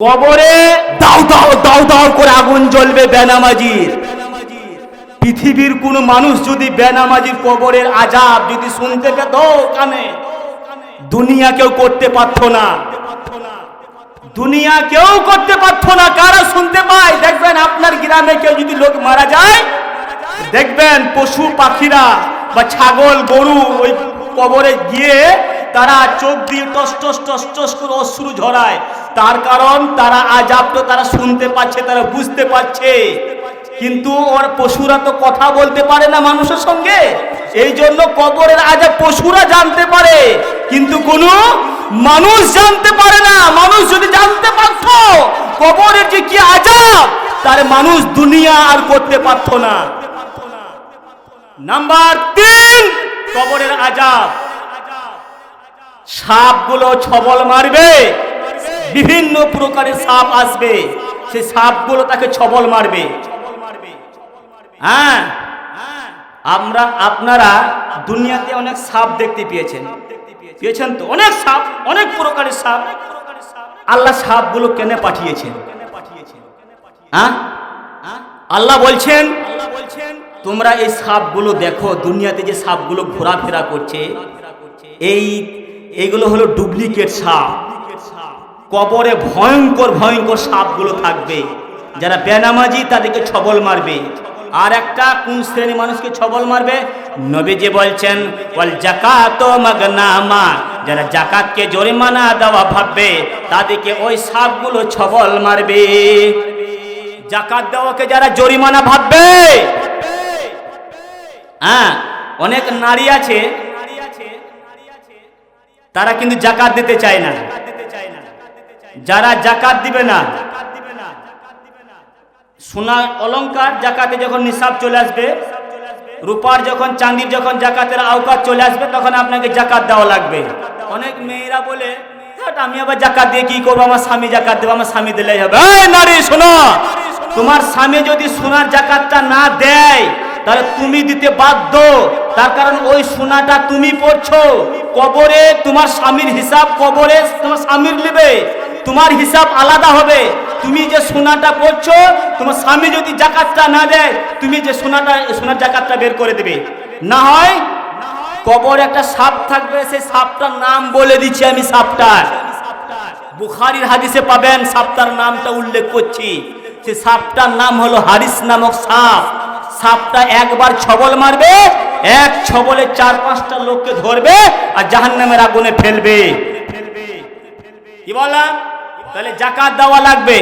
কবরে দাও দাও দাও দাও করে আগুন জ্বলবে বেনামাজির। পৃথিবীর কোন মানুষ যদি বেনামাজির কবরের আজাব যদি শুনতে পেত, কানে। দুনিয়া কেউ করতে পারতো না। দুনিয়া কেউ করতে পারতো না, কারা শুনতে পায়। দেখবেন আপনার গ্রামে কেউ যদি লোক মারা যায়, দেখবেন পশু পাখিরা বা ছাগল, গরু ওই কবরে গিয়ে তারা চোখ দিয়ে টস টস টস টস করে অশ্রু ঝরায়। তার কারণ তারা আজাবটা তারা শুনতে পাচ্ছে, তারা বুঝতে পারছে। কিন্তু ওর পশুরা তো কথা বলতে পারে না মানুষের সঙ্গে। এই জন্য কবরের আজাব পশুরা জানতে পারে। কিন্তু কোনো মানুষ জানতে পারে না। মানুষ যদি জানতে পারত কবরের যে কি আজাব, তার মানুষ দুনিয়া আর করতে পারতো না। নাম্বার তিন, কবরের আজাব। সাপগুলো ছবল মারবে। বিভিন্ন প্রকারের সাপ আসবে। সেই সাপগুলো তাকে ছবল মারবে। হ্যাঁ? আমরা, আপনারা দুনিয়াতে অনেক সাপ দেখতে পেয়েছেন। পেয়েছেন তো? অনেক সাপ, অনেক প্রকারের সাপ। আল্লাহ সাপগুলো কেন পাঠিয়েছেন। হ্যাঁ? আল্লাহ বলছেন, তোমরা এই সাপগুলো দেখো, দুনিয়াতে যে সাপগুলো ঘোরাফেরা করছে, এই এইগুলো হলো ডুপ্লিকেট সাপ। কবরে ভয়ঙ্কর ভয়ঙ্কর সাপগুলো থাকবে। যারা বেনামাজি, তাদেরকে ছবল মারবে। আর একটা কোন শ্রেণি মানুষকে ছবল মারবে? নবীজি বলছেন, ওয়াল জাকাত মাগনামা। যারা জাকাতকে জরিমানা দেওয়া ভাববে, তাদেরকে ওই সাপগুলো ছবল মারবে। জাকাত দেওয়াকে যারা জরিমানা ভাববে হ্যাঁ অনেক নারী আছে, তারা কিন্তু জাকাত দিতে চায় না। যারা জাকাত দিবে না, সোনার অলংকার জাকাতে যখন নিসাব চলে আসবে, রূপার যখন চাঁদির যখন জাকাতের আওকাত চলে আসবে, তখন আপনাকে জাকাত দেওয়া লাগবে। অনেক মেয়েরা বলে আমি আবার জাকাত দিয়ে কি করব? আমার স্বামী জাকাত দেবো, আমার স্বামী দিলেই হবে। নারী, শোনো! তোমার স্বামী যদি সোনার জাকাতটা না দেয়, তাহলে তুমি দিতে বাধ্য। তার কারণ ওই সোনাটা তুমি পড়ছো। কবরে তোমার স্বামীর হিসাব কবরে তোমার স্বামীর নেবে। তোমার হিসাব আলাদা হবে। তুমি যে সোনাটা করছ তোমার স্বামী যদি জাকাতটা না দেয়, তুমি যে সোনাটা, সোনার জাকাতটা বের করে দেবে। না হয় কবর একটা সাপ থাকবে, সেই সাপটার নাম বলে দিচ্ছি আমি সাপটার বুখারির হাদিসে পাবেন, সাপটার নামটা উল্লেখ করছি। সে সাপটার নাম হলো হারিস নামক সাপ। সাপটা একবার ছবল মারবে, এক ছবলে চার পাঁচটা লোককে ধরবে আর জাহান্নামের আগুনে ফেলবে। কি বললাম? তাহলে জাকাত দেওয়া লাগবে।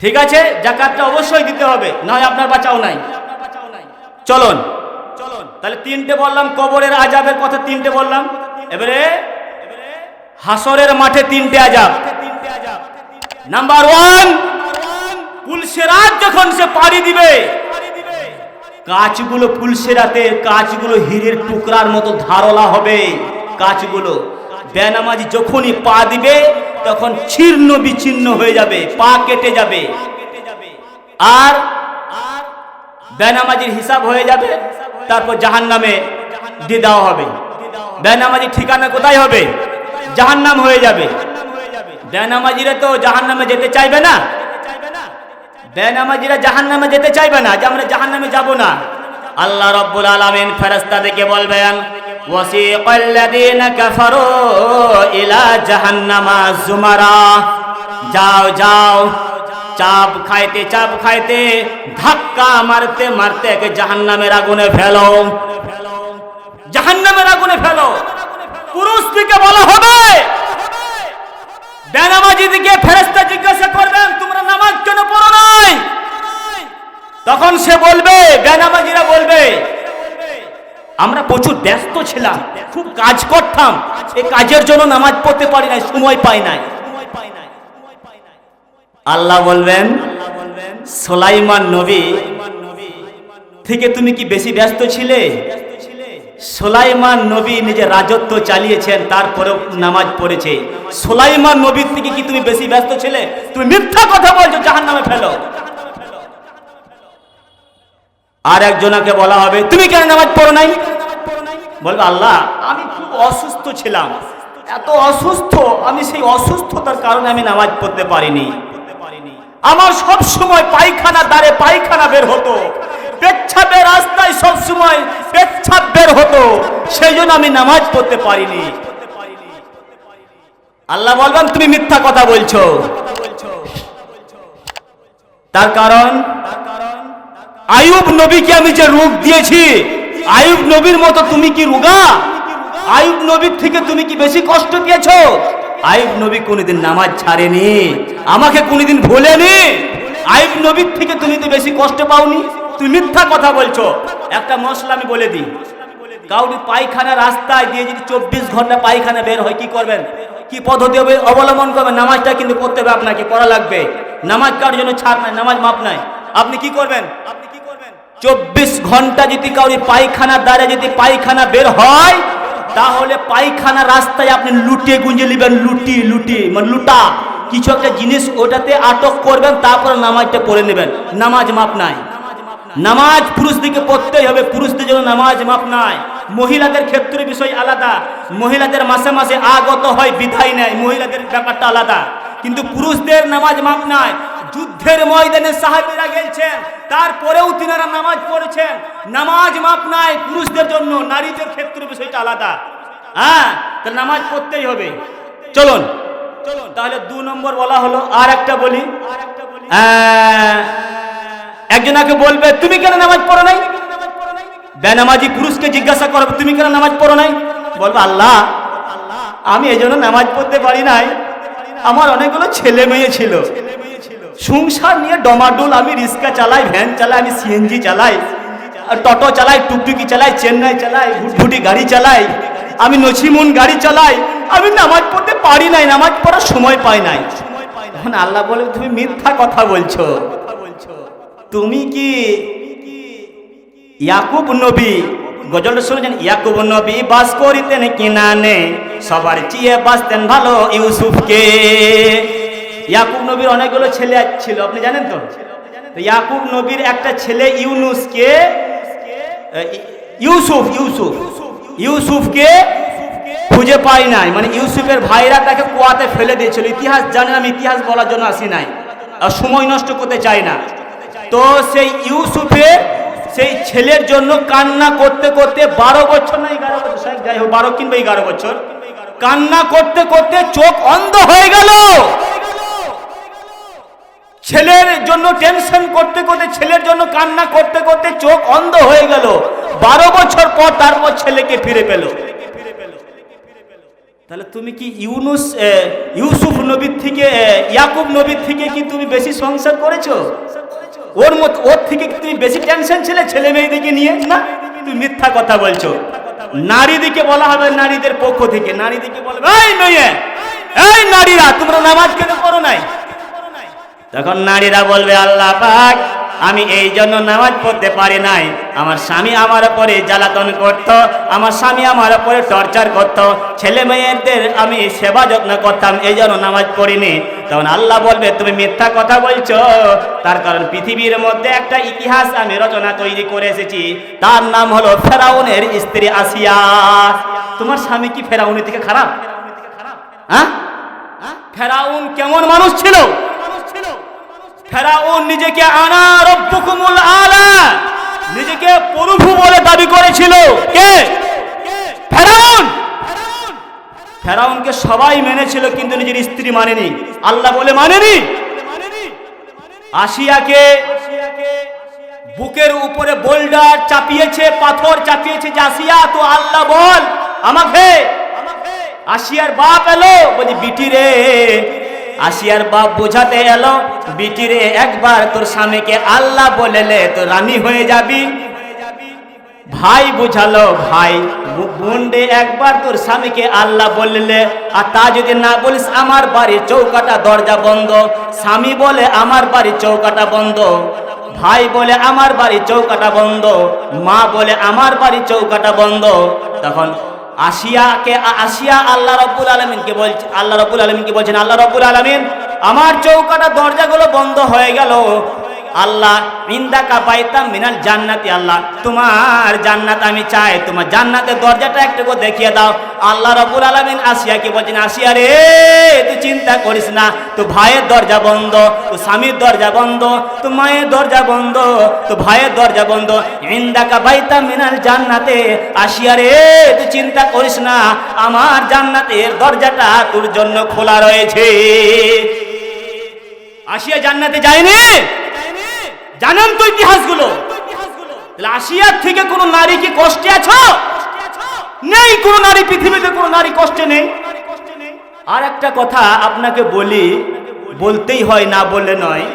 ঠিক আছে? জাকাতটা অবশ্যই দিতে হবে নয় আপনার বাঁচাও নাই। চলুন। চলুন তাহলে তিনটে বললাম, কবরের আজাবের কথা তিনটে বললাম। এবারে হাসরের মাঠে তিনটে আজাব নাম্বার ওয়ান পুলসেরাত যখন সে পাড়ি দিবে, কাঁচগুলো পুলসেরাতে কাঁচগুলো হীরের টুকরার মতো ধারলা হবে, কাঁচগুলো। বেনামাজি যখনই পা দিবে, তখন ছিন্ন বিচ্ছিন্ন হয়ে যাবে, পা কেটে যাবে। আর বেনামাজির হিসাব হয়ে যাবে, তারপর জাহান নামে দিয়ে দেওয়া হবে। বেনামাজির ঠিকানা কোথায় হবে? জাহান নাম হয়ে যাবে। বেনামাজিরা তো জাহান নামে যেতে চাইবে না। বেনামাজিরা জাহান নামে যেতে চাইবে না, যে আমরা জাহান নামে যাব না। আল্লাহ রব্বুল আলমিন ফেরস্তা দেখে বলবেন وسيق الذين كفروا إلى جهنم زمرا যাও যাও চাপ খাইতে চাপ খাইতে ধাক্কা মারতে মারতে একে জাহান্নামের আগুনে ফেলো জাহান্নামের আগুনে ফেলো পুরুষ দিকে বলা হবে বেনামাজি দিকে ফেরেস্তা জিজ্ঞাসা করবেন তোমরা নামাজ কেন পড়ো নাই তখন সে বলবে বেনামাজিরা বলবে আমরা প্রচুর ব্যস্ত ছিলাম, খুব কাজ করতাম। এই কাজের জন্য নামাজ পড়তে পারি নাই, সময় পাই নাই। আল্লাহ বলবেন, সোলাইমান নবী, থেকে তুমি কি বেশি ব্যস্ত ছিলে? সোলাইমান নবী নিজের রাজত্ব চালিয়েছেন, তারপরেও নামাজ পড়েছে। সোলাইমান নবীর থেকে কি তুমি বেশি ব্যস্ত ছিলে? তুমি মিথ্যা কথা বলছো জাহান নামে ফেলো। আর একজনকে বলা হবে, তুমি কেন নামাজ পড়ো নাই? বলবে, আল্লাহ, আমি খুব অসুস্থ ছিলাম। এত অসুস্থ, আমি সেই অসুস্থতার কারণে আমি নামাজ পড়তে পারিনি। আমার সব সময় পায়খানা দ্বারে পায়খানা বের হতো। পেচ্ছাপের রাস্তায় সব সময় পেচ্ছাপ বের হতো। সেই জন্য আমি নামাজ পড়তে পারিনি। আল্লাহ বলবেন, তুমি মিথ্যা কথা বলছো। তার কারণ আয়ুব নবীকে আমি যে রোগ দিয়েছি, আয়ুব নবীর মতো তুমি কি রোগা? আয়ুব নবীর থেকে তুমি কি বেশি কষ্ট পেয়েছ? আয়ুব নবী কোনোদিন নামাজ ছাড়েনি, আমাকে কোনোদিন ভোলেনি। আয়ুব নবীর থেকে তুমি তো বেশি কষ্ট পাওনি। তুমি মিথ্যা কথা বলছো। একটা মশলা আমি বলে দিই। কাউরি পায়খানা রাস্তায় দিয়ে যদি চব্বিশ ঘণ্টা পায়খানা বের হয়, কি করবেন? কি পদ্ধতি হবে? অবলম্বন করবেন। নামাজটা কিন্তু পড়তে হবে আপনাকে, করা লাগবে। নামাজ কারোর জন্য ছাড় নাই, নামাজ মাপ নাই। আপনি কি করবেন? চব্বিশ ঘণ্টা যদি কাউরি পায়খানার দ্বারা যদি পায়খানা বের হয়, তাহলে পায়খানা রাস্তায় আপনি লুটে গুঁজে নেবেন, লুটি লুটি মানে লুটা। কিছু একটা জিনিস ওটাতে আটক করবেন, তারপর নামাজটা পড়ে নেবেন। নামাজ মাপ নাই। নামাজ পুরুষদিকে পড়তেই হবে, পুরুষদের জন্য নামাজ মাপ নাই। মহিলাদের ক্ষেত্রে বিষয় আলাদা। মহিলাদের মাসে মাসে আগত হয়, বিধায় নেয়। মহিলাদের ব্যাপারটা আলাদা। কিন্তু পুরুষদের নামাজ মাপ নাই। যুদ্ধের ময়দানে সাহাবিরা গেছেন তারপরেও তিনারা নামাজ পড়েছেন। নামাজ মাপ নাই, পুরুষদের জন্য, নারীদের ক্ষেত্রে বিষয়টা আলাদা। হ্যাঁ তো নামাজ পড়তেই হবে। চলুন চলুন, তাহলে দু নম্বর বলা হলো, আর একটা বলি। একজনাকে বলবে, তুমি কেন নামাজ পড়ো নাই? বেনামাজি পুরুষকে জিজ্ঞাসা করবে, তুমি কেন নামাজ পড়ো নাই? বলবে, আল্লাহ, আমি এই নামাজ পড়তে পারি নাই। আমার অনেকগুলো ছেলে মেয়ে ছিল। সংসার নিয়ে ডমাডোল, আমি রিক্সা চালাই, ভ্যান চালাই, আমি সিএনজি চালাই, টোটো চালাই, টুকটুকি চালাই, চেন্নাই চালাই ভুটভুটি গাড়ি চালাই, আমি নছিমুন গাড়ি চালাই, আমি নামাজ পড়তে পারি নাই, নামাজ পড়ার সময় পাই নাই। তখন আল্লাহ বলে, তুমি মিথ্যা কথা বলছো। তুমি কি ইয়াকুব নবী? গজলটা শুনেছেন, ইয়াকুব নবী বাস করিতেন কিনানে সবার চিয়ে বাঁচতেন ভালো ইউসুফকে। ইয়াকুব নবীর অনেকগুলো ছেলে ছিল, আপনি জানেন তো? ইয়াকুব নবীর একটা ছেলে ইউনুসকে ইউসুফ ইউসুফ, ইউসুফকে খুঁজে পাই নাই। মানে ইউসুফের ভাইরা তাকে কুয়াতে ফেলে দিয়েছিল। ইতিহাস জানেন আমি ইতিহাস বলার জন্য আসি নাই। আর সময় নষ্ট করতে চাই না। তো সেই ইউসুফের সেই ছেলের জন্য কান্না করতে করতে বারো বছর না এগারো বছর যাই হোক, বারো কিংবা এগারো বছর, কান্না করতে করতে চোখ অন্ধ হয়ে গেল। ছেলের জন্য টেনশন করতে করতে, ছেলের জন্য কান্না করতে করতে চোখ অন্ধ হয়ে গেল। বারো বছর পর তারপর ছেলেকে ফিরে পেল। তাহলে তুমি কি ইউনুস ইউসুফ নবীর থেকে ইয়াকুব নবীর থেকে কি তুমি বেশি সংসার করেছ? ওর মত, ওর থেকে কি তুমি বেশি টেনশন ছিলে ছেলে মেয়েদিকে নিয়ে? না, তুমি মিথ্যা কথা বলছো। নারীদিকে বলা হবে নারীদের পক্ষ থেকে। নারীদিকে বলবে এই মেয়ে এই নারীরা, তোমরা নামাজ কেন করো নাই? তখন নারীরা বলবে, আল্লাহ পাক, আমি এই জন্য নামাজ পড়তে পারি নাই। আমার স্বামী আমার উপরে জ্বালাতন করত, আমার স্বামী আমার উপরে টর্চার করত। ছেলে মেয়েদের আমি সেবা যত্ন করতাম, এই জন্য নামাজ পড়িনি। তখন আল্লাহ বলবে, তুমি মিথ্যা কথা বলছো। তার কারণ পৃথিবীর মধ্যে একটা ইতিহাস আমি রচনা তৈরি করে এসেছি। তার নাম হলো ফেরাউনের স্ত্রী আসিয়া। তোমার স্বামী কি ফেরাউনের থেকে খারাপ? হ্যাঁ? ফেরাউন কেমন মানুষ ছিল? ফেরাউন নিজেকে আনা রব্বুকুমুল আলা। নিজেকে প্রভু বলে দাবি করেছিল। কে? ফেরাউন। ফেরাউনকে সবাই মেনেছিল, কিন্তু নিজের স্ত্রী মানেনি। আল্লাহ বলে মানেনি। আসিয়াকে বুকের উপরে বোল্ডার চাপিয়েছে, পাথর চাপিয়েছে যে, আসিয়া, তো আল্লাহ বল আমাকে। আসিয়ার বাপ এলো, বলি, বিটি রে আসিয়ার বাপ বোঝাতে এলো বিটিরে একবার তোর স্বামীকে আল্লাহ বলেলে তো রানী হয়ে যাবি। ভাই বুঝালো, ভাই বু- বোন রে একবার তোর স্বামীকে আল্লাহ বললে, আর তা যদি না বলিস, আমার বাড়ির চৌকাটা দরজা বন্ধ। স্বামী বলে, আমার বাড়ির চৌকাটা বন্ধ। ভাই বলে, আমার বাড়ির চৌকাটা বন্ধ। মা বলে, আমার বাড়ির চৌকাটা বন্ধ। তখন আসিয়াকে আসিয়া আল্লাহ রব্বুল আলমিনকে বলছে, আল্লাহ রব্বুল আলমিনকে বলছেন, আল্লাহ রব্বুল আলমিন, আমার চৌকাটা দরজাগুলো বন্ধ হয়ে গেল। আল্লাহ ইন্দাকা পাইতাম মিনাল জান্নাতি আল্লাহ, তোমার জান্নাত আমি চাই, তোমার জান্নাতের দরজাটা একটু দেখিয়ে দাও। আল্লাহ রবুল আলমিন আসিয়াকে বলছেন, আসিয়া রে, তুই চিন্তা করিস না তো ভাইয়ের দরজা বন্ধ তো স্বামীর দরজা বন্ধ তো মায়ের দরজা বন্ধ তো ভাইয়ের দরজা বন্ধ। ইন্দাকা পাইতাম মিনাল জান্নাতে আসিয়া রে, তুই চিন্তা করিস না, আমার জান্নাতের দরজাটা তোর জন্য খোলা রয়েছে। আসিয়া জান্নাতে যায়নি? জানেন তো ইতিহাসগুলো। আসিয়ার থেকে কোনো নারী কি কষ্টে আছো? নেই কোনো নারী, পৃথিবীতে কোনো নারী কষ্টে নেই। আর একটা কথা আপনাকে বলি, বলতেই হয়, না বললে নয়।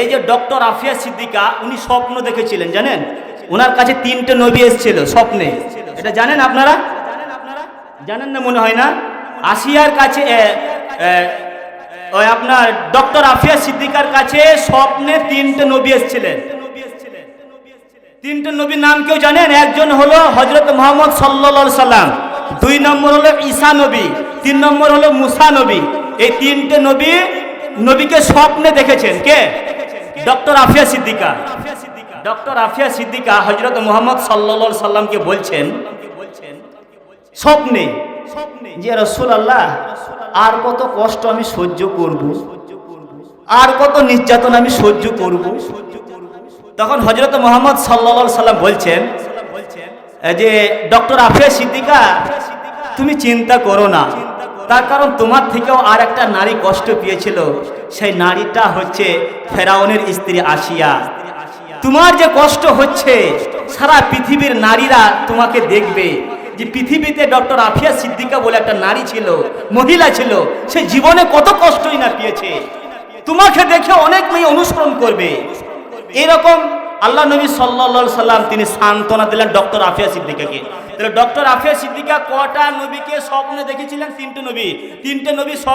এই যে ডক্টর আফিয়া সিদ্দিকা, উনি স্বপ্ন দেখেছিলেন, জানেন? ওনার কাছে তিনটে নবী এসেছিল স্বপ্নে। এটা জানেন আপনারা? জানেন না মনে হয় না? আসিয়ার কাছে ওই আপনার ডক্টর আফিয়া সিদ্দিকার কাছে স্বপ্নে তিনটে নবী এসেছিলেন। তিনটে নবীর নাম কেউ জানেন? একজন হলো হজরত মোহাম্মদ সাল্লা সাল্লাম, দুই নম্বর হলো ঈসা নবী, তিন নম্বর হলো মুসা নবী। এই তিনটে নবী নবীকে স্বপ্নে দেখেছেন। কে? ডক্টর আফিয়া সিদ্দিকা। ডক্টর আফিয়া সিদ্দিকা হজরত মোহাম্মদ সাল্লা সাল্লামকে বলছেন, স্বপ্নে যে রসুল আল্লাহ আর কত কষ্ট আমি সহ্য করব? আর কত নির্যাতন আমি সহ্য করব? তখন হজরত মোহাম্মদ সাল্লা সাল্লাম বলছেন যে ডক্টর আফিয়া সিদ্দিকা, তুমি চিন্তা করো না। তার কারণ তোমার থেকেও আর একটা নারী কষ্ট পেয়েছিল। সেই নারীটা হচ্ছে ফেরাউনের স্ত্রী আসিয়া। তোমার যে কষ্ট হচ্ছে, সারা পৃথিবীর নারীরা তোমাকে দেখবে। যে পৃথিবীতে ডক্টর আফিয়া সিদ্দিকা বলে একটা নারী ছিল, মহিলা ছিল, সে জীবনে কত কষ্টই না পেয়েছে। তোমাকে দেখে অনেক মেয়ে অনুসরণ করবে। এরকম আল্লাহ নবী সাল্লা সাল্লাম তিনি সান্ত্বনা দিলেন ডক্টর আফিয়া সিদ্দিকাকে। তাহলে ডক্টর আফিয়া সিদ্দিকা কটা নবীকে স্বপ্নে দেখেছিলেন? তিনটে নবী। তিনটে নবী